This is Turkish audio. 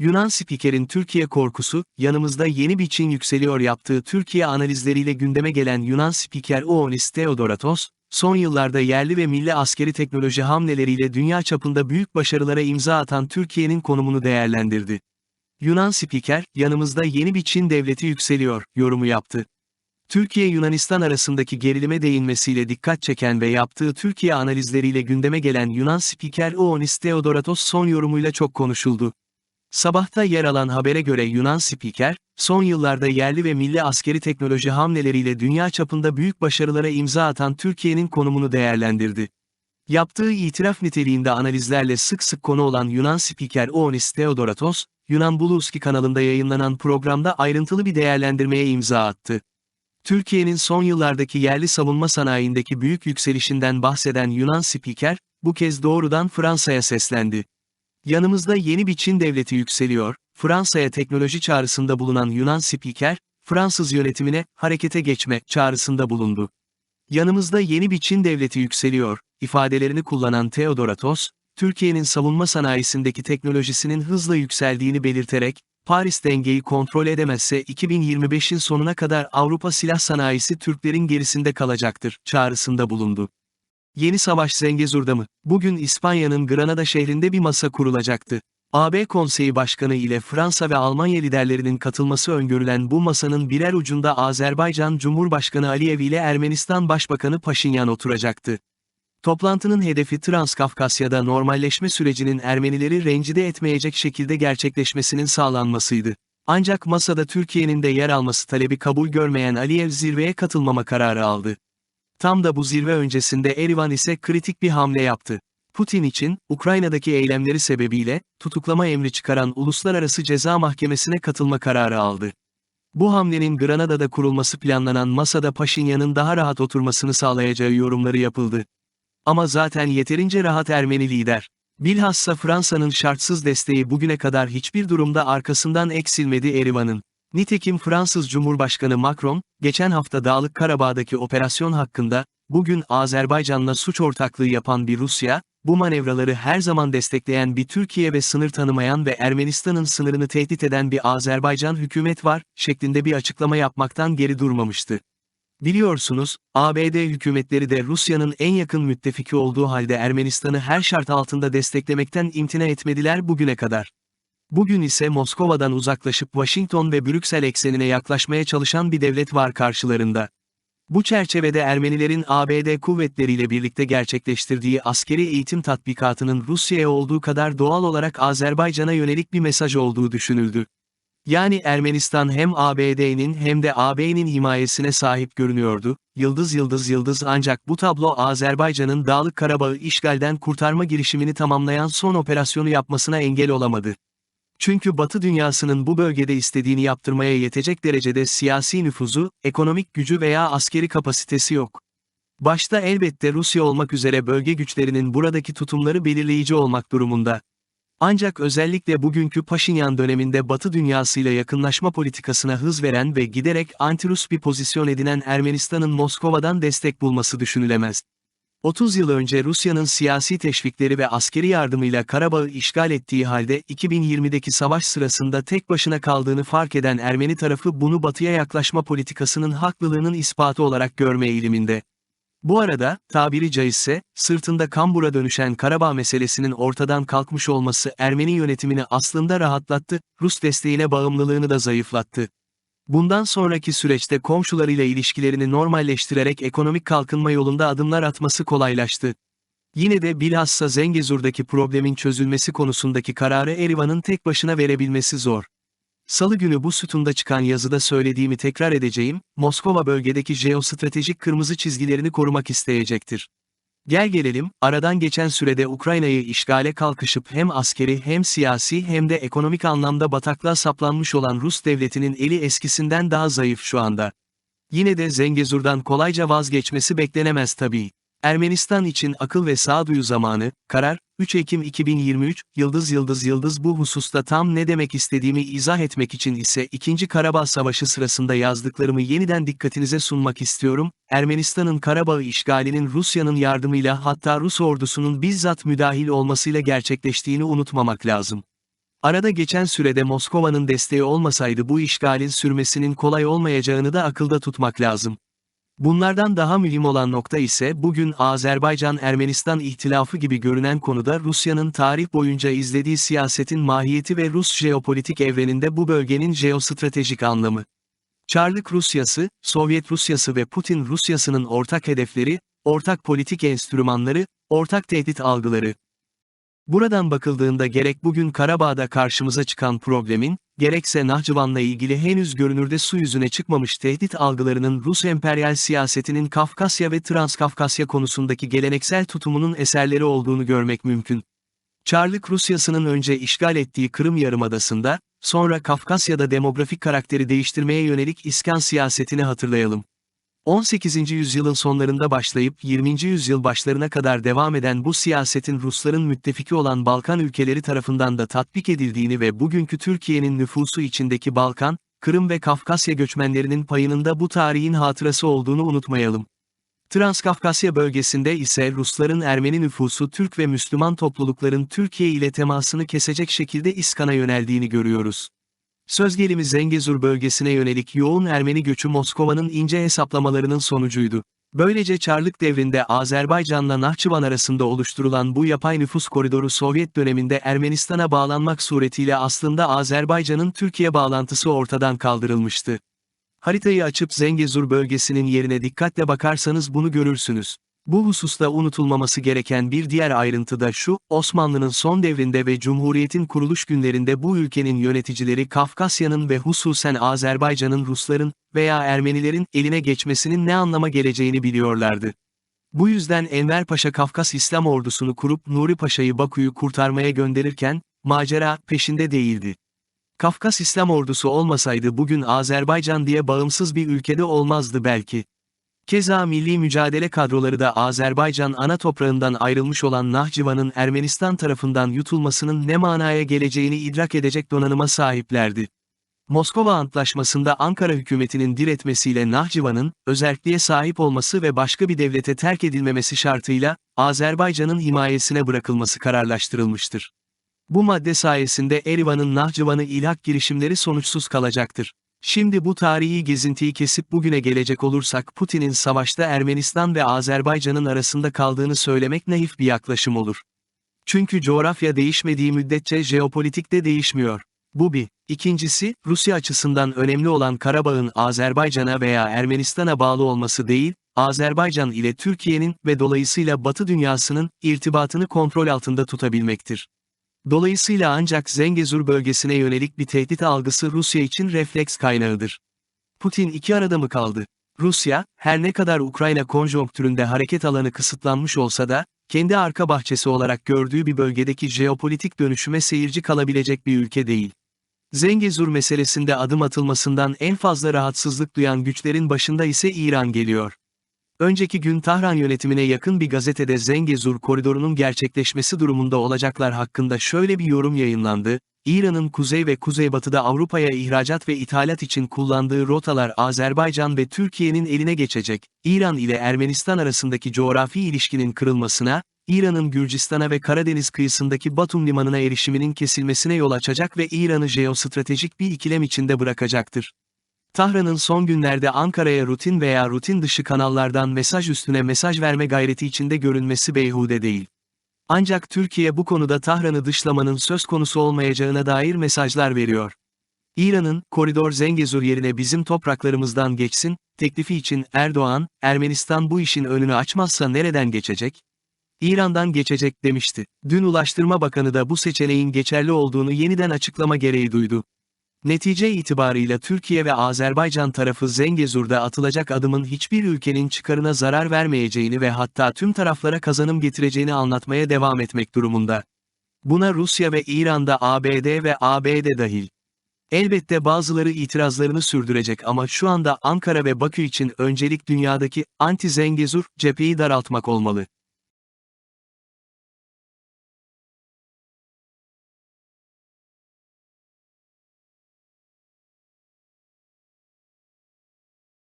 Yunan spikerin Türkiye korkusu, yanımızda yeni bir Çin yükseliyor yaptığı Türkiye analizleriyle gündeme gelen Yunan spiker Ioannis Theodoratos, son yıllarda yerli ve milli askeri teknoloji hamleleriyle dünya çapında büyük başarılara imza atan Türkiye'nin konumunu değerlendirdi. Yunan spiker, yanımızda yeni bir Çin devleti yükseliyor, yorumu yaptı. Türkiye-Yunanistan arasındaki gerilime değinmesiyle dikkat çeken ve yaptığı Türkiye analizleriyle gündeme gelen Yunan spiker Ioannis Theodoratos son yorumuyla çok konuşuldu. Sabahta yer alan habere göre Yunan spiker, son yıllarda yerli ve milli askeri teknoloji hamleleriyle dünya çapında büyük başarılara imza atan Türkiye'nin konumunu değerlendirdi. Yaptığı itiraf niteliğinde analizlerle sık sık konu olan Yunan spiker Ioannis Theodoratos, Yunan Buluski kanalında yayınlanan programda ayrıntılı bir değerlendirmeye imza attı. Türkiye'nin son yıllardaki yerli savunma sanayindeki büyük yükselişinden bahseden Yunan spiker, bu kez doğrudan Fransa'ya seslendi. Yanımızda yeni bir Çin devleti yükseliyor, Fransa'ya teknoloji çağrısında bulunan Yunan spiker, Fransız yönetimine harekete geçme çağrısında bulundu. Yanımızda yeni bir Çin devleti yükseliyor, ifadelerini kullanan Theodoratos, Türkiye'nin savunma sanayisindeki teknolojisinin hızla yükseldiğini belirterek, Paris dengeyi kontrol edemezse 2025'in sonuna kadar Avrupa silah sanayisi Türklerin gerisinde kalacaktır, çağrısında bulundu. Yeni savaş Zengezur'da mı? Bugün İspanya'nın Granada şehrinde bir masa kurulacaktı. AB Konseyi Başkanı ile Fransa ve Almanya liderlerinin katılması öngörülen bu masanın birer ucunda Azerbaycan Cumhurbaşkanı Aliyev ile Ermenistan Başbakanı Paşinyan oturacaktı. Toplantının hedefi Transkafkasya'da normalleşme sürecinin Ermenileri rencide etmeyecek şekilde gerçekleşmesinin sağlanmasıydı. Ancak masada Türkiye'nin de yer alması talebi kabul görmeyen Aliyev zirveye katılmama kararı aldı. Tam da bu zirve öncesinde Erivan ise kritik bir hamle yaptı. Putin için, Ukrayna'daki eylemleri sebebiyle, tutuklama emri çıkaran Uluslararası Ceza Mahkemesi'ne katılma kararı aldı. Bu hamlenin Granada'da kurulması planlanan masada Paşinyan'ın daha rahat oturmasını sağlayacağı yorumları yapıldı. Ama zaten yeterince rahat Ermeni lider. Bilhassa Fransa'nın şartsız desteği bugüne kadar hiçbir durumda arkasından eksilmedi Erivan'ın. Nitekim Fransız Cumhurbaşkanı Macron, geçen hafta Dağlık Karabağ'daki operasyon hakkında, bugün Azerbaycan'la suç ortaklığı yapan bir Rusya, bu manevraları her zaman destekleyen bir Türkiye ve sınır tanımayan ve Ermenistan'ın sınırını tehdit eden bir Azerbaycan hükümet var, şeklinde bir açıklama yapmaktan geri durmamıştı. Biliyorsunuz, ABD hükümetleri de Rusya'nın en yakın müttefiki olduğu halde Ermenistan'ı her şart altında desteklemekten imtina etmediler bugüne kadar. Bugün ise Moskova'dan uzaklaşıp Washington ve Brüksel eksenine yaklaşmaya çalışan bir devlet var karşılarında. Bu çerçevede Ermenilerin ABD kuvvetleriyle birlikte gerçekleştirdiği askeri eğitim tatbikatının Rusya'ya olduğu kadar doğal olarak Azerbaycan'a yönelik bir mesaj olduğu düşünüldü. Yani Ermenistan hem ABD'nin hem de AB'nin himayesine sahip görünüyordu, yıldız yıldız yıldız ancak bu tablo Azerbaycan'ın Dağlık Karabağ'ı işgalden kurtarma girişimini tamamlayan son operasyonu yapmasına engel olamadı. Çünkü Batı dünyasının bu bölgede istediğini yaptırmaya yetecek derecede siyasi nüfuzu, ekonomik gücü veya askeri kapasitesi yok. Başta elbette Rusya olmak üzere bölge güçlerinin buradaki tutumları belirleyici olmak durumunda. Ancak özellikle bugünkü Paşinyan döneminde Batı dünyasıyla yakınlaşma politikasına hız veren ve giderek anti-Rus bir pozisyon edinen Ermenistan'ın Moskova'dan destek bulması düşünülemez. 30 yıl önce Rusya'nın siyasi teşvikleri ve askeri yardımıyla Karabağ'ı işgal ettiği halde 2020'deki savaş sırasında tek başına kaldığını fark eden Ermeni tarafı bunu batıya yaklaşma politikasının haklılığının ispatı olarak görme eğiliminde. Bu arada, tabiri caizse, sırtında kambura dönüşen Karabağ meselesinin ortadan kalkmış olması Ermeni yönetimini aslında rahatlattı, Rus desteğine bağımlılığını da zayıflattı. Bundan sonraki süreçte komşularıyla ilişkilerini normalleştirerek ekonomik kalkınma yolunda adımlar atması kolaylaştı. Yine de bilhassa Zengezur'daki problemin çözülmesi konusundaki kararı Erivan'ın tek başına verebilmesi zor. Salı günü bu sütunda çıkan yazıda söylediğimi tekrar edeceğim, Moskova bölgedeki jeostratejik kırmızı çizgilerini korumak isteyecektir. Gel gelelim, aradan geçen sürede Ukrayna'yı işgale kalkışıp hem askeri hem siyasi hem de ekonomik anlamda bataklığa saplanmış olan Rus devletinin eli eskisinden daha zayıf şu anda. Yine de Zengezur'dan kolayca vazgeçmesi beklenemez tabii. Ermenistan için akıl ve sağduyu zamanı, karar, 3 Ekim 2023, Yıldız Yıldız Yıldız bu hususta tam ne demek istediğimi izah etmek için ise 2. Karabağ Savaşı sırasında yazdıklarımı yeniden dikkatinize sunmak istiyorum, Ermenistan'ın Karabağ işgalinin Rusya'nın yardımıyla hatta Rus ordusunun bizzat müdahil olmasıyla gerçekleştiğini unutmamak lazım. Arada geçen sürede Moskova'nın desteği olmasaydı bu işgalin sürmesinin kolay olmayacağını da akılda tutmak lazım. Bunlardan daha mühim olan nokta ise bugün Azerbaycan-Ermenistan ihtilafı gibi görünen konuda Rusya'nın tarih boyunca izlediği siyasetin mahiyeti ve Rus jeopolitik evreninde bu bölgenin jeostratejik anlamı. Çarlık Rusyası, Sovyet Rusyası ve Putin Rusyası'nın ortak hedefleri, ortak politik enstrümanları, ortak tehdit algıları. Buradan bakıldığında gerek bugün Karabağ'da karşımıza çıkan problemin, gerekse Nahçıvan'la ilgili henüz görünürde su yüzüne çıkmamış tehdit algılarının Rus emperyal siyasetinin Kafkasya ve Transkafkasya konusundaki geleneksel tutumunun eserleri olduğunu görmek mümkün. Çarlık Rusyası'nın önce işgal ettiği Kırım Yarımadası'nda, sonra Kafkasya'da demografik karakteri değiştirmeye yönelik iskan siyasetini hatırlayalım. 18. yüzyılın sonlarında başlayıp 20. yüzyıl başlarına kadar devam eden bu siyasetin Rusların müttefiki olan Balkan ülkeleri tarafından da tatbik edildiğini ve bugünkü Türkiye'nin nüfusu içindeki Balkan, Kırım ve Kafkasya göçmenlerinin payının da bu tarihin hatırası olduğunu unutmayalım. Transkafkasya bölgesinde ise Rusların Ermeni nüfusu Türk ve Müslüman toplulukların Türkiye ile temasını kesecek şekilde İskan'a yöneldiğini görüyoruz. Söz gelimi Zengezur bölgesine yönelik yoğun Ermeni göçü Moskova'nın ince hesaplamalarının sonucuydu. Böylece Çarlık devrinde Azerbaycan'la Nahçıvan arasında oluşturulan bu yapay nüfus koridoru Sovyet döneminde Ermenistan'a bağlanmak suretiyle aslında Azerbaycan'ın Türkiye bağlantısı ortadan kaldırılmıştı. Haritayı açıp Zengezur bölgesinin yerine dikkatle bakarsanız bunu görürsünüz. Bu hususta unutulmaması gereken bir diğer ayrıntı da şu, Osmanlı'nın son devrinde ve Cumhuriyet'in kuruluş günlerinde bu ülkenin yöneticileri Kafkasya'nın ve hususen Azerbaycan'ın Rusların veya Ermenilerin eline geçmesinin ne anlama geleceğini biliyorlardı. Bu yüzden Enver Paşa Kafkas İslam ordusunu kurup Nuri Paşa'yı Bakü'yü kurtarmaya gönderirken, macera peşinde değildi. Kafkas İslam ordusu olmasaydı bugün Azerbaycan diye bağımsız bir ülkede olmazdı belki. Keza milli mücadele kadroları da Azerbaycan ana toprağından ayrılmış olan Nahçıvan'ın Ermenistan tarafından yutulmasının ne manaya geleceğini idrak edecek donanıma sahiplerdi. Moskova Antlaşması'nda Ankara hükümetinin diretmesiyle Nahçıvan'ın, özelliğe sahip olması ve başka bir devlete terk edilmemesi şartıyla, Azerbaycan'ın himayesine bırakılması kararlaştırılmıştır. Bu madde sayesinde Erivan'ın Nahçıvan'ı ilhak girişimleri sonuçsuz kalacaktır. Şimdi bu tarihi gezintiyi kesip bugüne gelecek olursak Putin'in savaşta Ermenistan ve Azerbaycan'ın arasında kaldığını söylemek naif bir yaklaşım olur. Çünkü coğrafya değişmediği müddetçe jeopolitik de değişmiyor. Bu bir. İkincisi, Rusya açısından önemli olan Karabağ'ın Azerbaycan'a veya Ermenistan'a bağlı olması değil, Azerbaycan ile Türkiye'nin ve dolayısıyla Batı dünyasının irtibatını kontrol altında tutabilmektir. Dolayısıyla ancak Zengezur bölgesine yönelik bir tehdit algısı Rusya için refleks kaynağıdır. Putin iki arada mı kaldı? Rusya, her ne kadar Ukrayna konjonktüründe hareket alanı kısıtlanmış olsa da, kendi arka bahçesi olarak gördüğü bir bölgedeki jeopolitik dönüşüme seyirci kalabilecek bir ülke değil. Zengezur meselesinde adım atılmasından en fazla rahatsızlık duyan güçlerin başında ise İran geliyor. Önceki gün Tahran yönetimine yakın bir gazetede Zengezur koridorunun gerçekleşmesi durumunda olacaklar hakkında şöyle bir yorum yayınlandı. İran'ın kuzey ve kuzeybatıda Avrupa'ya ihracat ve ithalat için kullandığı rotalar Azerbaycan ve Türkiye'nin eline geçecek. İran ile Ermenistan arasındaki coğrafi ilişkinin kırılmasına, İran'ın Gürcistan'a ve Karadeniz kıyısındaki Batum limanına erişiminin kesilmesine yol açacak ve İran'ı jeostratejik bir ikilem içinde bırakacaktır. Tahran'ın son günlerde Ankara'ya rutin veya rutin dışı kanallardan mesaj üstüne mesaj verme gayreti içinde görünmesi beyhude değil. Ancak Türkiye bu konuda Tahran'ı dışlamanın söz konusu olmayacağına dair mesajlar veriyor. İran'ın, koridor Zengezur yerine bizim topraklarımızdan geçsin, teklifi için Erdoğan, Ermenistan bu işin önünü açmazsa nereden geçecek? İran'dan geçecek demişti. Dün Ulaştırma Bakanı da bu seçeneğin geçerli olduğunu yeniden açıklama gereği duydu. Netice itibarıyla Türkiye ve Azerbaycan tarafı Zengezur'da atılacak adımın hiçbir ülkenin çıkarına zarar vermeyeceğini ve hatta tüm taraflara kazanım getireceğini anlatmaya devam etmek durumunda. Buna Rusya ve İran'da ABD ve ABD dahil. Elbette bazıları itirazlarını sürdürecek ama şu anda Ankara ve Bakü için öncelik dünyadaki anti-Zengezur cepheyi daraltmak olmalı.